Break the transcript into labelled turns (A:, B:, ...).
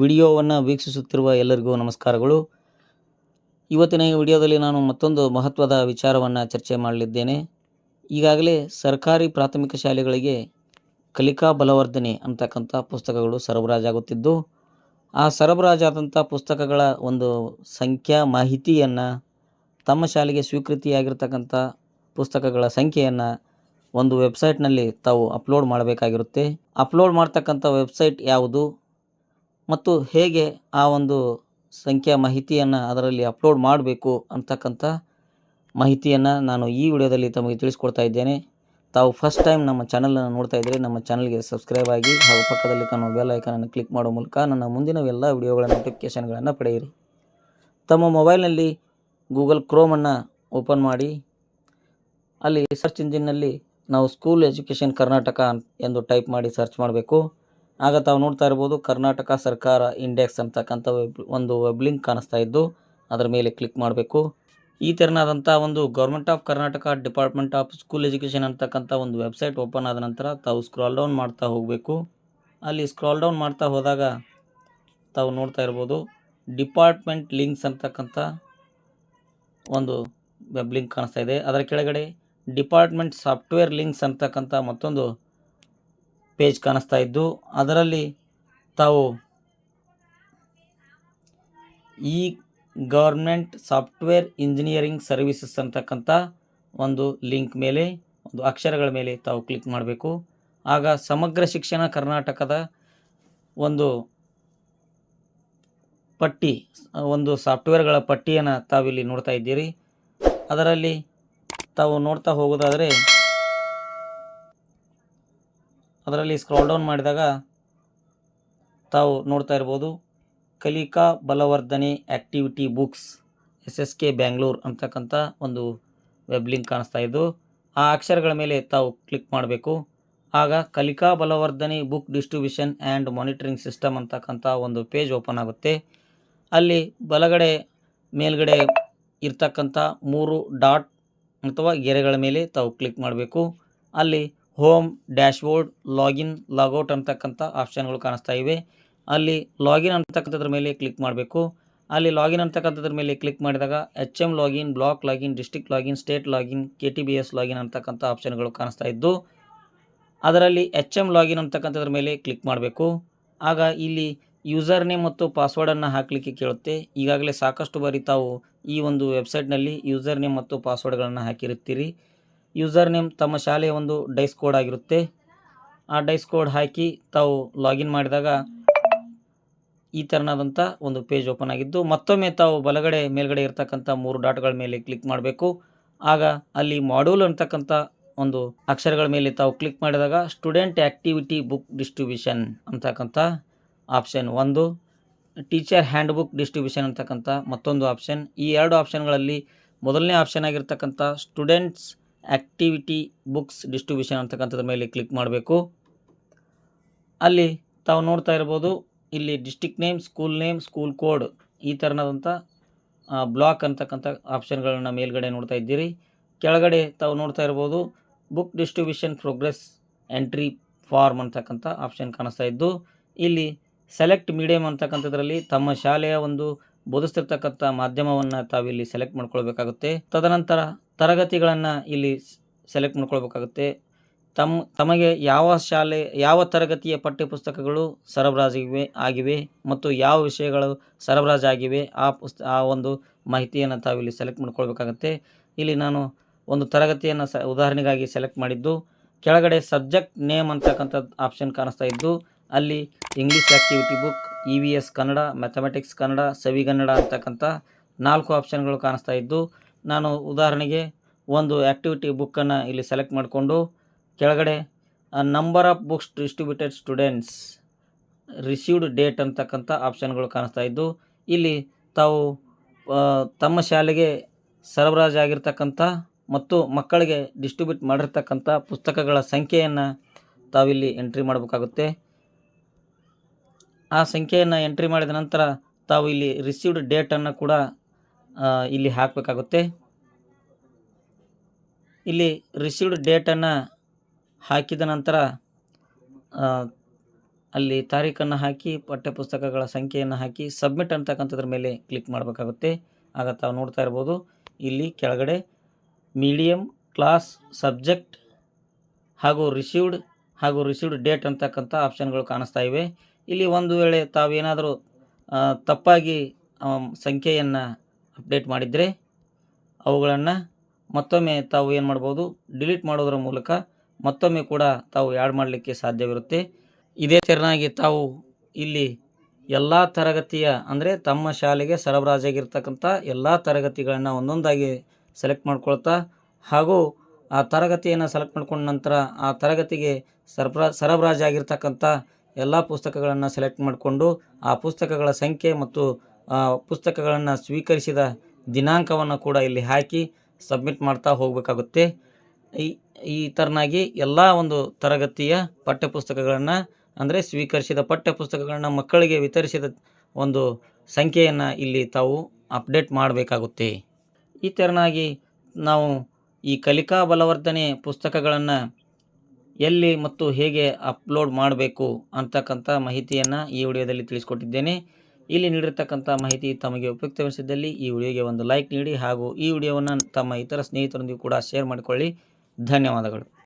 A: ವಿಡಿಯೋವನ್ನು ವೀಕ್ಷಿಸುತ್ತಿರುವ ಎಲ್ಲರಿಗೂ ನಮಸ್ಕಾರಗಳು. ಇವತ್ತಿನ ಈ ವಿಡಿಯೋದಲ್ಲಿ ನಾನು ಮತ್ತೊಂದು ಮಹತ್ವದ ವಿಚಾರವನ್ನು ಚರ್ಚೆ ಮಾಡಲಿದ್ದೇನೆ. ಈಗಾಗಲೇ ಸರ್ಕಾರಿ ಪ್ರಾಥಮಿಕ ಶಾಲೆಗಳಿಗೆ ಕಲಿಕಾ ಬಲವರ್ಧನೆ ಅಂತಕ್ಕಂಥ ಪುಸ್ತಕಗಳು ಸರಬರಾಜಾಗುತ್ತಿದ್ದು, ಆ ಸರಬರಾಜಾದಂಥ ಪುಸ್ತಕಗಳ ಒಂದು ಸಂಖ್ಯಾ ಮಾಹಿತಿಯನ್ನು, ತಮ್ಮ ಶಾಲೆಗೆ ಸ್ವೀಕೃತಿಯಾಗಿರ್ತಕ್ಕಂಥ ಪುಸ್ತಕಗಳ ಸಂಖ್ಯೆಯನ್ನು ಒಂದು ವೆಬ್ಸೈಟ್ನಲ್ಲಿ ತಾವು ಅಪ್ಲೋಡ್ ಮಾಡಬೇಕಾಗಿರುತ್ತೆ. ಅಪ್ಲೋಡ್ ಮಾಡ್ತಕ್ಕಂಥ ವೆಬ್ಸೈಟ್ ಯಾವುದು? ಮತ್ತು ಹೇಗೆ ಆ ಒಂದು ಸಂಖ್ಯಾ ಮಾಹಿತಿಯನ್ನು ಅದರಲ್ಲಿ ಅಪ್ಲೋಡ್ ಮಾಡಬೇಕು ಅಂತಕ್ಕಂಥ ಮಾಹಿತಿಯನ್ನು ನಾನು ಈ ವಿಡಿಯೋದಲ್ಲಿ ತಮಗೆ ತಿಳಿಸ್ಕೊಡ್ತಾ ಇದ್ದೇನೆ. ತಾವು ಫಸ್ಟ್ ಟೈಮ್ ನಮ್ಮ ಚಾನಲನ್ನು ನೋಡ್ತಾ ಇದ್ದರೆ ನಮ್ಮ ಚಾನಲ್ಗೆ ಸಬ್ಸ್ಕ್ರೈಬ್ ಆಗಿ ಹಾಗೂ ಪಕ್ಕದಲ್ಲಿ ಕಾಣುವ ಬೆಲ್ ಐಕನನ್ನು ಕ್ಲಿಕ್ ಮಾಡೋ ಮೂಲಕ ನನ್ನ ಮುಂದಿನ ಎಲ್ಲ ವಿಡಿಯೋಗಳ ನೋಟಿಫಿಕೇಷನ್ಗಳನ್ನು ಪಡೆಯಿರಿ. ತಮ್ಮ ಮೊಬೈಲ್ನಲ್ಲಿ ಗೂಗಲ್ ಕ್ರೋಮನ್ನು ಓಪನ್ ಮಾಡಿ. ಅಲ್ಲಿ ಸರ್ಚ್ ಇಂಜಿನ್ನಲ್ಲಿ ನಾವು ಸ್ಕೂಲ್ ಎಜುಕೇಷನ್ ಕರ್ನಾಟಕ ಎಂದು ಟೈಪ್ ಮಾಡಿ ಸರ್ಚ್ ಮಾಡಬೇಕು. ಆಗ ತಾವು ನೋಡ್ತಾ ಇರ್ಬೋದು ಕರ್ನಾಟಕ ಸರ್ಕಾರ ಇಂಡೆಕ್ಸ್ ಅಂತಕ್ಕಂಥ ವೆಬ್ ಒಂದು ವೆಬ್ ಲಿಂಕ್ ಕಾಣಿಸ್ತಾ ಇದ್ದು ಅದರ ಮೇಲೆ ಕ್ಲಿಕ್ ಮಾಡಬೇಕು. ಈ ತೆರನಾದಂಥ ಒಂದು government of Karnataka department of school education ಅಂತಕ್ಕಂಥ ಒಂದು ವೆಬ್ಸೈಟ್ ಓಪನ್ ಆದ ನಂತರ ತಾವು ಸ್ಕ್ರಾಲ್ ಡೌನ್ ಮಾಡ್ತಾ ಹೋಗಬೇಕು. ಅಲ್ಲಿ ಸ್ಕ್ರಾಲ್ ಡೌನ್ ಮಾಡ್ತಾ ಹೋದಾಗ ತಾವು ನೋಡ್ತಾ ಇರ್ಬೋದು ಡಿಪಾರ್ಟ್ಮೆಂಟ್ ಲಿಂಕ್ಸ್ ಅಂತಕ್ಕಂಥ ಒಂದು ವೆಬ್ ಲಿಂಕ್ ಕಾಣಿಸ್ತಾ ಇದೆ. ಅದರ ಕೆಳಗಡೆ ಡಿಪಾರ್ಟ್ಮೆಂಟ್ ಸಾಫ್ಟ್ವೇರ್ ಲಿಂಕ್ಸ್ ಅಂತಕ್ಕಂಥ ಮತ್ತೊಂದು ಪೇಜ್ ಕಾಣಿಸ್ತಾ ಇದ್ದು, ಅದರಲ್ಲಿ ತಾವು ಈ ಗೌರ್ಮೆಂಟ್ ಸಾಫ್ಟ್ವೇರ್ ಇಂಜಿನಿಯರಿಂಗ್ ಸರ್ವಿಸಸ್ ಅಂತಕ್ಕಂಥ ಒಂದು ಲಿಂಕ್ ಮೇಲೆ, ಒಂದು ಅಕ್ಷರಗಳ ಮೇಲೆ ತಾವು ಕ್ಲಿಕ್ ಮಾಡಬೇಕು. ಆಗ ಸಮಗ್ರ ಶಿಕ್ಷಣ ಕರ್ನಾಟಕದ ಒಂದು ಪಟ್ಟಿ, ಒಂದು ಸಾಫ್ಟ್ವೇರ್ಗಳ ಪಟ್ಟಿಯನ್ನು ತಾವಿಲ್ಲಿ ನೋಡ್ತಾ ಇದ್ದೀರಿ. ಅದರಲ್ಲಿ ತಾವು ನೋಡ್ತಾ ಹೋಗೋದಾದರೆ ಅದರಲ್ಲಿ ಸ್ಕ್ರಾಲ್ ಡೌನ್ ಮಾಡಿದಾಗ ತಾವು ನೋಡ್ತಾ ಇರ್ಬೋದು, ಕಲಿಕಾ ಬಲವರ್ಧನೆ activity books S S K Bangalore ಅಂತಕ್ಕಂಥ ಒಂದು ವೆಬ್ ಲಿಂಕ್ ಕಾಣಿಸ್ತಾ ಇದ್ದು, ಆ ಅಕ್ಷರಗಳ ಮೇಲೆ ತಾವು ಕ್ಲಿಕ್ ಮಾಡಬೇಕು. ಆಗ ಕಲಿಕಾ ಬಲವರ್ಧನೆ book distribution and monitoring system ಅಂತಕ್ಕಂಥ ಒಂದು ಪೇಜ್ ಓಪನ್ ಆಗುತ್ತೆ. ಅಲ್ಲಿ ಬಲಗಡೆ, ಮೇಲ್ಗಡೆ ಇರ್ತಕ್ಕಂಥ ಮೂರು ಡಾಟ್ ಅಥವಾ ಗೆರೆಗಳ ಮೇಲೆ ತಾವು ಕ್ಲಿಕ್ ಮಾಡಬೇಕು. ಅಲ್ಲಿ ಹೋಮ್ ಡ್ಯಾಶ್ಬೋರ್ಡ್, ಲಾಗಿನ್ ಲಾಗೌಟ್ ಅಂತಕ್ಕಂಥ ಆಪ್ಷನ್ಗಳು ಕಾಣಿಸ್ತಾ ಇವೆ. ಅಲ್ಲಿ ಲಾಗಿನ್ ಅಂತಕ್ಕಂಥದ್ರ ಮೇಲೆ ಕ್ಲಿಕ್ ಮಾಡಬೇಕು. ಅಲ್ಲಿ ಲಾಗಿನ್ ಅಂತಕ್ಕಂಥದ್ರ ಮೇಲೆ ಕ್ಲಿಕ್ ಮಾಡಿದಾಗ H M login, block login district login, state login, K T B S login ಅಂತಕ್ಕಂಥ ಆಪ್ಷನ್ಗಳು ಕಾಣಿಸ್ತಾ ಇದ್ದು, ಅದರಲ್ಲಿ ಎಚ್ ಎಂ ಲಾಗಿನ್ ಅಂತಕ್ಕಂಥದ್ರ ಮೇಲೆ ಕ್ಲಿಕ್ ಮಾಡಬೇಕು. ಆಗ ಇಲ್ಲಿ ಯೂಸರ್ ನೇಮ್ ಮತ್ತು ಪಾಸ್ವರ್ಡನ್ನು ಹಾಕಲಿಕ್ಕೆ ಕೇಳುತ್ತೆ. ಈಗಾಗಲೇ ಸಾಕಷ್ಟು ಬಾರಿ ತಾವು ಈ ಒಂದು ವೆಬ್ಸೈಟ್ನಲ್ಲಿ ಯೂಸರ್ ನೇಮ್ ಮತ್ತು ಪಾಸ್ವರ್ಡ್ಗಳನ್ನು ಹಾಕಿರುತ್ತೀರಿ. ಯೂಸರ್ ನೇಮ್ ತಮ್ಮ ಶಾಲೆಯ ಒಂದು ಡೈಸ್ ಕೋಡ್ ಆಗಿರುತ್ತೆ. ಆ ಡೈಸ್ ಕೋಡ್ ಹಾಕಿ ತಾವು ಲಾಗಿನ್ ಮಾಡಿದಾಗ ಈ ಥರನಾದಂಥ ಒಂದು ಪೇಜ್ ಓಪನ್ ಆಗಿದ್ದು, ಮತ್ತೊಮ್ಮೆ ತಾವು ಬಲಗಡೆ ಮೇಲ್ಗಡೆ ಇರತಕ್ಕಂಥ ಮೂರು ಡಾಟ್ಗಳ ಮೇಲೆ ಕ್ಲಿಕ್ ಮಾಡಬೇಕು. ಆಗ ಅಲ್ಲಿ ಮಾಡ್ಯೂಲ್ ಅಂತಕ್ಕಂಥ ಒಂದು ಅಕ್ಷರಗಳ ಮೇಲೆ ತಾವು ಕ್ಲಿಕ್ ಮಾಡಿದಾಗ ಸ್ಟೂಡೆಂಟ್ ಆ್ಯಕ್ಟಿವಿಟಿ ಬುಕ್ ಡಿಸ್ಟ್ರಿಬ್ಯೂಷನ್ ಅಂತಕ್ಕಂಥ ಆಪ್ಷನ್ ಒಂದು, ಟೀಚರ್ ಹ್ಯಾಂಡ್ ಬುಕ್ ಡಿಸ್ಟ್ರಿಬ್ಯೂಷನ್ ಅಂತಕ್ಕಂಥ ಮತ್ತೊಂದು ಆಪ್ಷನ್. ಈ ಎರಡು ಆಪ್ಷನ್ಗಳಲ್ಲಿ ಮೊದಲನೇ ಆಪ್ಷನ್ ಆಗಿರ್ತಕ್ಕಂಥ ಸ್ಟೂಡೆಂಟ್ಸ್ ಆ್ಯಕ್ಟಿವಿಟಿ ಬುಕ್ಸ್ ಡಿಸ್ಟ್ರಿಬ್ಯೂಷನ್ ಅಂತಕ್ಕಂಥದ್ರ ಮೇಲೆ ಕ್ಲಿಕ್ ಮಾಡಬೇಕು. ಅಲ್ಲಿ ತಾವು ನೋಡ್ತಾ ಇರ್ಬೋದು, ಇಲ್ಲಿ district name, school name, school code ಈ ಥರನಾದಂಥ ಬ್ಲಾಕ್ ಅಂತಕ್ಕಂಥ ಆಪ್ಷನ್ಗಳನ್ನು ಮೇಲ್ಗಡೆ ನೋಡ್ತಾ ಇದ್ದೀರಿ. ಕೆಳಗಡೆ ತಾವು ನೋಡ್ತಾ ಇರ್ಬೋದು, book distribution progress entry form ಅಂತಕ್ಕಂಥ ಆಪ್ಷನ್ ಕಾಣಿಸ್ತಾ ಇದ್ದು, ಇಲ್ಲಿ ಸೆಲೆಕ್ಟ್ ಮೀಡಿಯಮ್ ಅಂತಕ್ಕಂಥದ್ರಲ್ಲಿ ತಮ್ಮ ಶಾಲೆಯ ಒಂದು ಬೋಧಿಸ್ತಿರ್ತಕ್ಕಂಥ ಮಾಧ್ಯಮವನ್ನು ತಾವಿಲ್ಲಿ ಸೆಲೆಕ್ಟ್ ಮಾಡ್ಕೊಳ್ಬೇಕಾಗುತ್ತೆ. ತದನಂತರ ತರಗತಿಗಳನ್ನು ಇಲ್ಲಿ ಸೆಲೆಕ್ಟ್ ಮಾಡ್ಕೊಳ್ಬೇಕಾಗುತ್ತೆ. ತಮ್ಮ ತಮಗೆ ಯಾವ ಶಾಲೆ, ಯಾವ ತರಗತಿಯ ಪಠ್ಯಪುಸ್ತಕಗಳು ಸರಬರಾಜಿವೆ, ಆಗಿವೆ ಮತ್ತು ಯಾವ ವಿಷಯಗಳು ಸರಬರಾಜಾಗಿವೆ ಆ ಪುಸ್ತ, ಆ ಒಂದು ಮಾಹಿತಿಯನ್ನು ತಾವಿಲ್ಲಿ ಸೆಲೆಕ್ಟ್ ಮಾಡ್ಕೊಳ್ಬೇಕಾಗತ್ತೆ. ಇಲ್ಲಿ ನಾನು ಒಂದು ತರಗತಿಯನ್ನು ಸ, ಉದಾಹರಣೆಗಾಗಿ ಸೆಲೆಕ್ಟ್ ಮಾಡಿದ್ದು, ಕೆಳಗಡೆ ಸಬ್ಜೆಕ್ಟ್ ನೇಮ್ ಅಂತಕ್ಕಂಥ ಆಪ್ಷನ್ ಕಾಣಿಸ್ತಾ ಇದ್ದು, ಅಲ್ಲಿ English activity book E V S Kannada mathematics Kannada Savigannada ಅಂತಕ್ಕಂಥ ನಾಲ್ಕು ಆಪ್ಷನ್ಗಳು ಕಾಣಿಸ್ತಾ ಇದ್ದು ನಾನು ಉದಾಹರಣೆಗೆ ಒಂದು ಆ್ಯಕ್ಟಿವಿಟಿ ಬುಕ್ಕನ್ನು ಇಲ್ಲಿ ಸೆಲೆಕ್ಟ್ ಮಾಡಿಕೊಂಡು ಕೆಳಗಡೆ number of books distributed students received date ಅಂತಕ್ಕಂಥ ಆಪ್ಷನ್ಗಳು ಕಾಣಿಸ್ತಾ ಇದ್ದು, ಇಲ್ಲಿ ತಾವು ತಮ್ಮ ಶಾಲೆಗೆ ಸರಬರಾಜಾಗಿರ್ತಕ್ಕಂಥ ಮತ್ತು ಮಕ್ಕಳಿಗೆ ಡಿಸ್ಟ್ರಿಬ್ಯೂಟ್ ಮಾಡಿರ್ತಕ್ಕಂಥ ಪುಸ್ತಕಗಳ ಸಂಖ್ಯೆಯನ್ನು ತಾವಿಲ್ಲಿ ಎಂಟ್ರಿ ಮಾಡಬೇಕಾಗುತ್ತೆ. ಆ ಸಂಖ್ಯೆಯನ್ನು ಎಂಟ್ರಿ ಮಾಡಿದ ನಂತರ ತಾವು ಇಲ್ಲಿ ರಿಸೀವ್ಡ್ ಡೇಟನ್ನು ಕೂಡ ಇಲ್ಲಿ ಹಾಕಬೇಕಾಗುತ್ತೆ. ಇಲ್ಲಿ ರಿಸೀವ್ಡ್ ಡೇಟನ್ನು ಹಾಕಿದ ನಂತರ ಅಲ್ಲಿ ತಾರೀಖನ್ನು ಹಾಕಿ, ಪಠ್ಯಪುಸ್ತಕಗಳ ಸಂಖ್ಯೆಯನ್ನು ಹಾಕಿ ಸಬ್ಮಿಟ್ ಅಂತಕ್ಕಂಥದ್ರ ಮೇಲೆ ಕ್ಲಿಕ್ ಮಾಡಬೇಕಾಗುತ್ತೆ. ಆಗ ತಾವು ನೋಡ್ತಾ ಇರ್ಬೋದು. ಇಲ್ಲಿ ಕೆಳಗಡೆ ಮೀಡಿಯಮ್ ಕ್ಲಾಸ್ ಸಬ್ಜೆಕ್ಟ್ ಹಾಗೂ ರಿಸೀವ್ಡ್ ಹಾಗೂ ರಿಸೀವ್ಡ್ ಡೇಟ್ ಅಂತಕ್ಕಂಥ ಆಪ್ಷನ್ಗಳು ಕಾಣಿಸ್ತಾ ಇವೆ. ಇಲ್ಲಿ ಒಂದು ವೇಳೆ ತಾವೇನಾದರೂ ತಪ್ಪಾಗಿ ಸಂಖ್ಯೆಯನ್ನು ಅಪ್ಡೇಟ್ ಮಾಡಿದರೆ ಅವುಗಳನ್ನು ಮತ್ತೊಮ್ಮೆ ತಾವು ಏನು ಮಾಡ್ಬೋದು, ಡಿಲೀಟ್ ಮಾಡೋದರ ಮೂಲಕ ಮತ್ತೊಮ್ಮೆ ಕೂಡ ತಾವು ಆ್ಯಡ್ ಮಾಡಲಿಕ್ಕೆ ಸಾಧ್ಯವಿರುತ್ತೆ. ಇದೇ ತೆರನಾಗಿ ತಾವು ಇಲ್ಲಿ ಎಲ್ಲ ತರಗತಿಯ, ಅಂದರೆ ತಮ್ಮ ಶಾಲೆಗೆ ಸರಬರಾಜಾಗಿರ್ತಕ್ಕಂಥ ಎಲ್ಲ ತರಗತಿಗಳನ್ನು ಒಂದೊಂದಾಗಿ ಸೆಲೆಕ್ಟ್ ಮಾಡ್ಕೊಳ್ತಾ, ಹಾಗೂ ಆ ತರಗತಿಯನ್ನು ಸೆಲೆಕ್ಟ್ ಮಾಡ್ಕೊಂಡ ನಂತರ ಆ ತರಗತಿಗೆ ಸರಬರಾ ಸರಬರಾಜಾಗಿರ್ತಕ್ಕಂಥ ಎಲ್ಲ ಪುಸ್ತಕಗಳನ್ನು ಸೆಲೆಕ್ಟ್ ಮಾಡಿಕೊಂಡು ಆ ಪುಸ್ತಕಗಳ ಸಂಖ್ಯೆ ಮತ್ತು ಪುಸ್ತಕಗಳನ್ನು ಸ್ವೀಕರಿಸಿದ ದಿನಾಂಕವನ್ನು ಕೂಡ ಇಲ್ಲಿ ಹಾಕಿ ಸಬ್ಮಿಟ್ ಮಾಡ್ತಾ ಹೋಗಬೇಕಾಗುತ್ತೆ. ಈ ಈ ಥರನಾಗಿ ಎಲ್ಲ ಒಂದು ತರಗತಿಯ ಪಠ್ಯಪುಸ್ತಕಗಳನ್ನು, ಅಂದರೆ ಸ್ವೀಕರಿಸಿದ ಪಠ್ಯಪುಸ್ತಕಗಳನ್ನು ಮಕ್ಕಳಿಗೆ ವಿತರಿಸಿದ ಒಂದು ಸಂಖ್ಯೆಯನ್ನು ಇಲ್ಲಿ ತಾವು ಅಪ್ಡೇಟ್ ಮಾಡಬೇಕಾಗುತ್ತೆ. ಈ ಥರನಾಗಿ ನಾವು ಈ ಕಲಿಕಾ ಬಲವರ್ಧನೆ ಪುಸ್ತಕಗಳನ್ನು ಎಲ್ಲಿ ಮತ್ತು ಹೇಗೆ ಅಪ್ಲೋಡ್ ಮಾಡಬೇಕು ಅಂತಕ್ಕಂಥ ಮಾಹಿತಿಯನ್ನು ಈ ವಿಡಿಯೋದಲ್ಲಿ ತಿಳಿಸ್ಕೊಟ್ಟಿದ್ದೇನೆ. ಇಲ್ಲಿ ನೀಡಿರ್ತಕ್ಕಂಥ ಮಾಹಿತಿ ತಮಗೆ ಉಪಯುಕ್ತವೆನಿಸಿದ್ದಲ್ಲಿ ಈ ವಿಡಿಯೋಗೆ ಒಂದು ಲೈಕ್ ನೀಡಿ ಹಾಗೂ ಈ ವಿಡಿಯೋವನ್ನು ತಮ್ಮ ಇತರ ಸ್ನೇಹಿತರೊಂದಿಗೆ ಕೂಡ ಶೇರ್ ಮಾಡಿಕೊಳ್ಳಿ. ಧನ್ಯವಾದಗಳು.